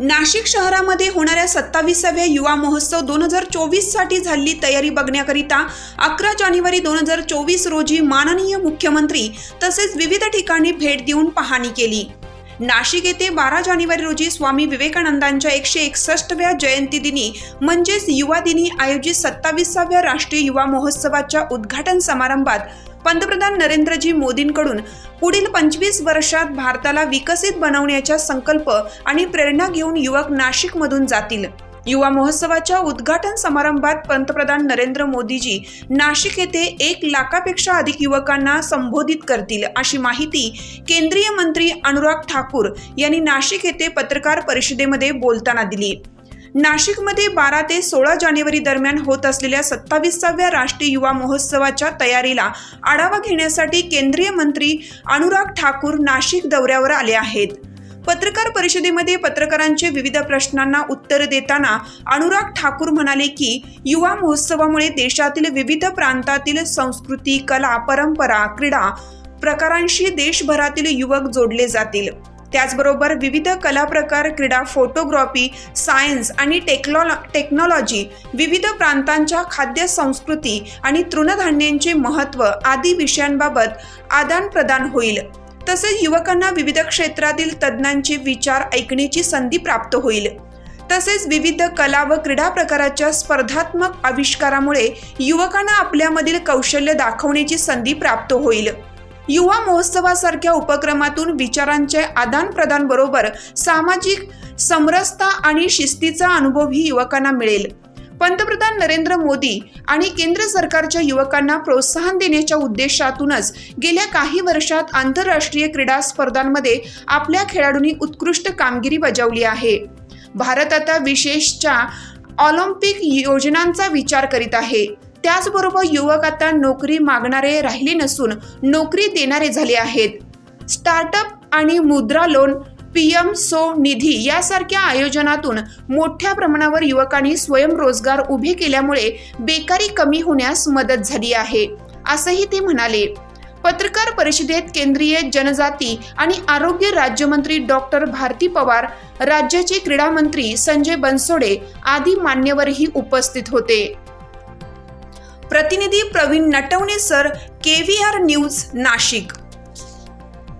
नाशिक शहरामध्ये होणाऱ्या सत्तावीसाव्या युवा महोत्सव दोन हजार चोवीससाठी झालेली तयारी बघण्याकरिता अकरा जानेवारी दोन हजार चोवीस रोजी माननीय मुख्यमंत्री तसेच विविध ठिकाणी भेट देऊन पाहणी केली. नाशिक येथे बारा जानेवारी रोजी स्वामी विवेकानंदांच्या एकशे एकसष्टव्या जयंती दिनी म्हणजेच युवा दिनी आयोजित सत्तावीसाव्या राष्ट्रीय युवा महोत्सवाच्या उद्घाटन समारंभात पंतप्रधान नरेंद्रजी मोदींकडून पुढील पंचवीस वर्षात भारताला विकसित बनवण्याचा संकल्प आणि प्रेरणा घेऊन युवक नाशिकमधून जातील. युवा महोत्सवाच्या उद्घाटन समारंभात पंतप्रधान नरेंद्र मोदीजी नाशिक येथे एक लाखापेक्षा अधिक युवकांना संबोधित करतील अशी माहिती केंद्रीय मंत्री अनुराग ठाकूर यांनी नाशिक येथे पत्रकार परिषदेमध्ये बोलताना दिली. नाशिकमध्ये बारा ते सोळा जानेवारी दरम्यान होत असलेल्या सत्तावीसाव्या राष्ट्रीय युवा महोत्सवाच्या तयारीला आढावा घेण्यासाठी केंद्रीय मंत्री अनुराग ठाकूर नाशिक दौऱ्यावर आले आहेत. पत्रकार परिषदेमध्ये पत्रकारांचे विविध प्रश्नांना उत्तर देताना अनुराग ठाकूर म्हणाले की युवा महोत्सवामुळे देशातील विविध प्रांतातील संस्कृती कला परंपरा क्रीडा प्रकारांशी देशभरातील युवक जोडले जातील. त्याचबरोबर विविध कला प्रकार क्रीडा फोटोग्राफी सायन्स आणि टेक्नॉ टेक्नॉलॉजी विविध प्रांतांच्या खाद्य संस्कृती आणि तृणधान्यांचे महत्त्व आदी विषयांबाबत आदानप्रदान होईल. तसेच युवकांना विविध क्षेत्रातील तज्ज्ञांचे विचार ऐकण्याची संधी प्राप्त होईल. तसेच विविध कला व क्रीडा प्रकाराच्या स्पर्धात्मक आविष्कारामुळे युवकांना आपल्यामधील कौशल्य दाखवण्याची संधी प्राप्त होईल. युवा महोत्सवासारख्या उपक्रमातून विचारांचे आदान बरोबर सामाजिक समरसता आणि शिस्तीचा अनुभवही युवकांना मिळेल. पंतप्रधान नरेंद्र मोदी आणि केंद्र सरकारच्या युवकांना प्रोत्साहन देण्याच्या उद्देशातूनच गेल्या काही वर्षात आंतरराष्ट्रीय क्रीडा स्पर्धांमध्ये आपल्या खेळाडूंनी उत्कृष्ट कामगिरी बजावली आहे. भारत आता विशेषच्या ऑलिम्पिक योजनांचा विचार करीत आहे. त्याचबरोबर युवक आता नोकरी मागणारे राहिले नसून नोकरी देणारे झाले आहेत. स्टार्टअप आणि मुद्रा लोन पी एम सो निधी यासारख्या आयोजनातून मोठ्या प्रमाणावर युवकांनी स्वयंरोजगार उभे केल्यामुळे बेकारी कमी होण्यास मदत झाली आहे असंही ते म्हणाले. पत्रकार परिषदेत केंद्रीय जनजाती आणि आरोग्य राज्यमंत्री डॉक्टर भारती पवार राज्याचे क्रीडा मंत्री संजय बनसोडे आदी मान्यवरही उपस्थित होते. प्रतिनिधी Praveen Natawane sir K V R news Nashik.